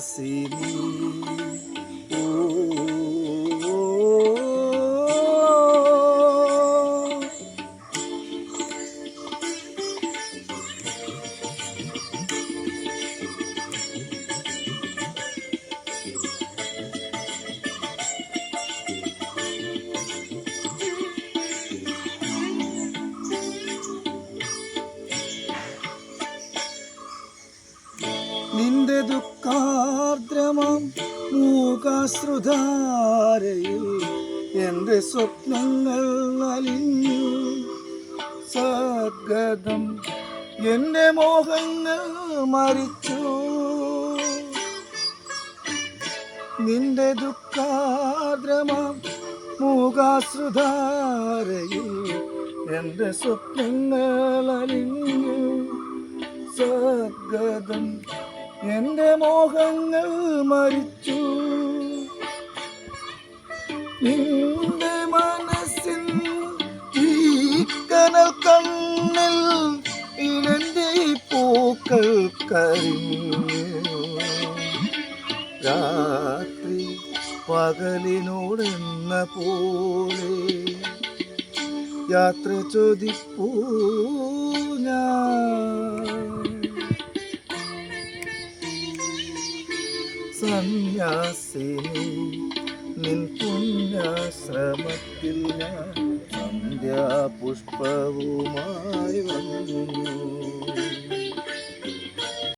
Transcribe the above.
സന്യാസിനി ഓ ദുഃഖാർദ്രമം മൂകാശ്രുധാരയിൽ എന്റെ സ്വപ്നങ്ങൾ അലിഞ്ഞു. സദ്ഗതം എന്റെ മോഹങ്ങൾ മരിച്ചു നിന്റെ ദുഃഖാർദ്രമം മൂകാശ്രുധാരയിൽ എന്റെ സ്വപ്നങ്ങൾ അലിഞ്ഞു. സദ്ഗതം എന്റെ മോഹങ്ങൾ മരിച്ചു. നിന്റെ മനസ്സിൻ ഈ കനൽ കണ്ണിൽ ഇനന്റെ പൂക്കൾ കരിഞ്ഞു. രാത്രി പകലിനോടെന്ന പോലെ യാത്ര ചോദിപ്പൂ ഞാൻ. സന്യാസിനി നിൻ പുണ്യാശ്രമത്തിൽ ഞാൻ സന്ധ്യാപുഷ്പവുമായി വന്നു.